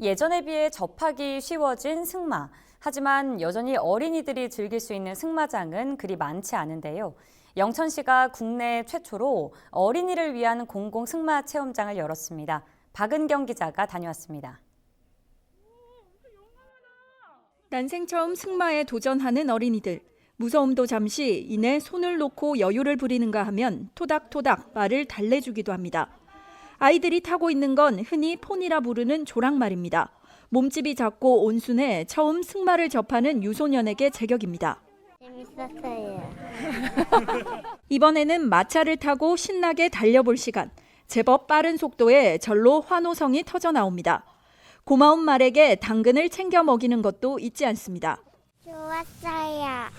예전에 비해 접하기 쉬워진 승마. 하지만 여전히 어린이들이 즐길 수 있는 승마장은 그리 많지 않은데요. 영천시가 국내 최초로 어린이를 위한 공공 승마 체험장을 열었습니다. 박은경 기자가 다녀왔습니다. 난생 처음 승마에 도전하는 어린이들. 무서움도 잠시 이내 손을 놓고 여유를 부리는가 하면 토닥토닥 말을 달래주기도 합니다. 아이들이 타고 있는 건 흔히 폰이라 부르는 조랑말입니다. 몸집이 작고 온순해 처음 승마를 접하는 유소년에게 제격입니다. 재밌었어요. 이번에는 마차를 타고 신나게 달려볼 시간. 제법 빠른 속도에 절로 환호성이 터져 나옵니다. 고마운 말에게 당근을 챙겨 먹이는 것도 잊지 않습니다. 좋았어요.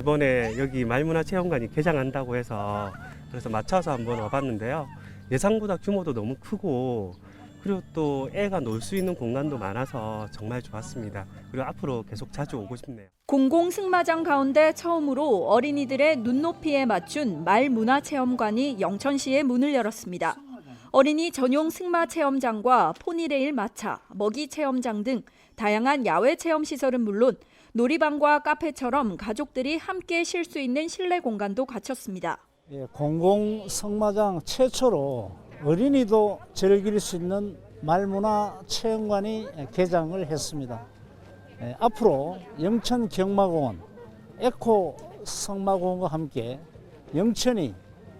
이번에 여기 말문화 체험관이 개장한다고 해서 그래서 맞춰서 한번 와봤는데요. 예상보다 규모도 너무 크고 그리고 또 애가 놀 수 있는 공간도 많아서 정말 좋았습니다. 그리고 앞으로 계속 자주 오고 싶네요. 공공 승마장 가운데 처음으로 어린이들의 눈높이에 맞춘 말 문화 체험관이 영천시에 문을 열었습니다. 어린이 전용 승마 체험장과 포니레일 마차, 먹이 체험장 등 다양한 야외 체험 시설은 물론 놀이방과 카페처럼 가족들이 함께 쉴 수 있는 실내 공간도 갖췄습니다. 예, 공공 성마장 최초로 어린이도 즐길 수 있는 말문화 체험관이 개장을 했습니다. 예, 앞으로 영천 경마공원, 에코 성마공원과 함께 영천이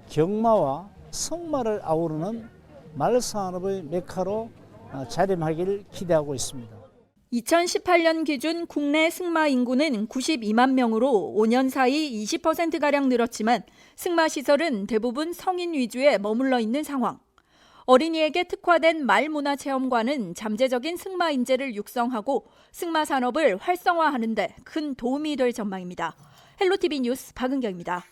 경마와 성마를 아우르는 말산업의 메카로 어, 자림하기를 기대하고 있습니다. 2018년 기준 국내 승마 인구는 92만 명으로 5년 사이 20%가량 늘었지만 승마 시설은 대부분 성인 위주에 머물러 있는 상황. 어린이에게 특화된 말 문화 체험관은 잠재적인 승마 인재를 육성하고 승마 산업을 활성화하는 데 큰 도움이 될 전망입니다. 헬로티비 뉴스 박은경입니다.